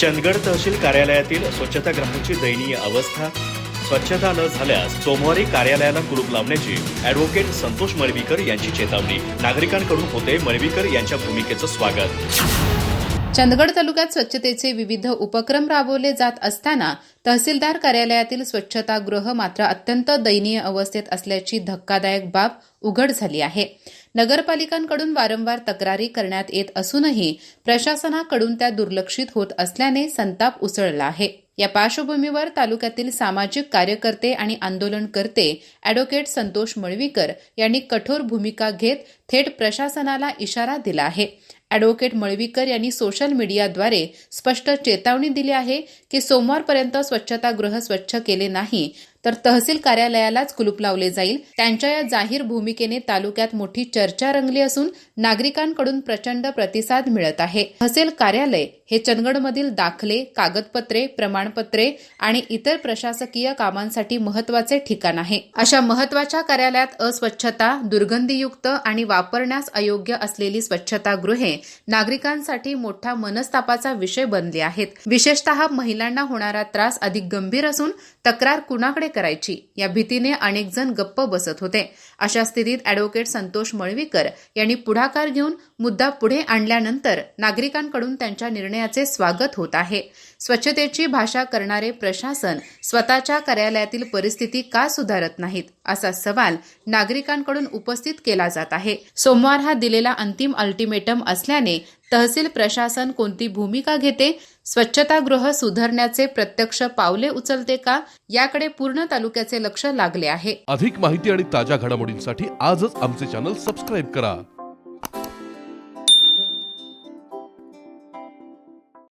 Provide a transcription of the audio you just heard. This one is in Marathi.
चंदगड तहसील कार्यालयातील स्वच्छताग्रहांची दयनीय अवस्था. स्वच्छता न झाल्यास सोमवारी कार्यालयाला कुलूप लावण्याची अॅडव्होकेट संतोष मळवीकर यांची चेतावणी. नागरिकांकडून होते मळवीकर यांच्या भूमिकेचं स्वागत. चंदगड तालुक्यात स्वच्छतेचे विविध उपक्रम राबवले जात असताना तहसीलदार कार्यालयातील स्वच्छतागृह मात्र अत्यंत दयनीय अवस्थेत असल्याची धक्कादायक बाब उघड झाली आहे. नगरपालिकांकडून वारंवार तक्रारी करण्यात येत असूनही प्रशासनाकडून त्या दुर्लक्षित होत असल्याने संताप उसळला आहे. या पार्श्वभूमीवर तालुक्यातील सामाजिक कार्यकर्ते आणि आंदोलनकर्ते अॅडव्होकेट संतोष मळवीकर यांनी कठोर भूमिका घेत थेट प्रशासनाला इशारा दिला आहे. ॲडव्होकेट मळवीकर यांनी सोशल मीडियाद्वारे स्पष्ट चेतावणी दिली आहे की सोमवारपर्यंत स्वच्छतागृह स्वच्छ केले नाही तर तहसील कार्यालयालाच कुलूप लावले जाईल. त्यांच्या या जाहीर भूमिकेने तालुक्यात मोठी चर्चा रंगली असून नागरिकांकडून प्रचंड प्रतिसाद मिळत आहे. तहसील कार्यालय हे चंदगडमधील दाखले कागदपत्रे प्रमाणपत्रे आणि इतर प्रशासकीय कामांसाठी महत्त्वाचे ठिकाण आहे. अशा महत्त्वाच्या कार्यालयात अस्वच्छता दुर्गंधीयुक्त आणि वापरण्यास अयोग्य असलेली स्वच्छतागृहे नागरिकांसाठी मोठा मनस्तापाचा विषय बनले आहेत. विशेषतः महिलांना होणारा त्रास अधिक गंभीर असून तक्रार कुणाकडे करायची? या भीतीने अनेक जण गप्प बसत होते. अशा स्थितीत अॅडव्होकेट संतोष मळवीकर यांनी पुढाकार घेऊन मुद्दा पुढे आणल्यानंतर नागरिकांकडून त्यांच्या निर्णयाचे स्वागत होत आहे. स्वच्छतेची भाषा करणारे प्रशासन स्वतःच्या कार्यालयातील परिस्थिती का सुधारत नाहीत? असा सवाल नागरिकांकडून उपस्थित केला जात आहे. सोमवार हा दिलेला अंतिम अल्टिमेटम असल्याने तहसील प्रशासन कोणती भूमिका घेते स्वच्छतागृह सुधारण्याचे प्रत्यक्ष पावले उचलते का याकडे पूर्ण तालुक्याचे लक्ष लागले आहे. अधिक माहिती आणि ताज्या घडामोडींसाठी आजच आमचे चॅनल सबस्क्राईब करा.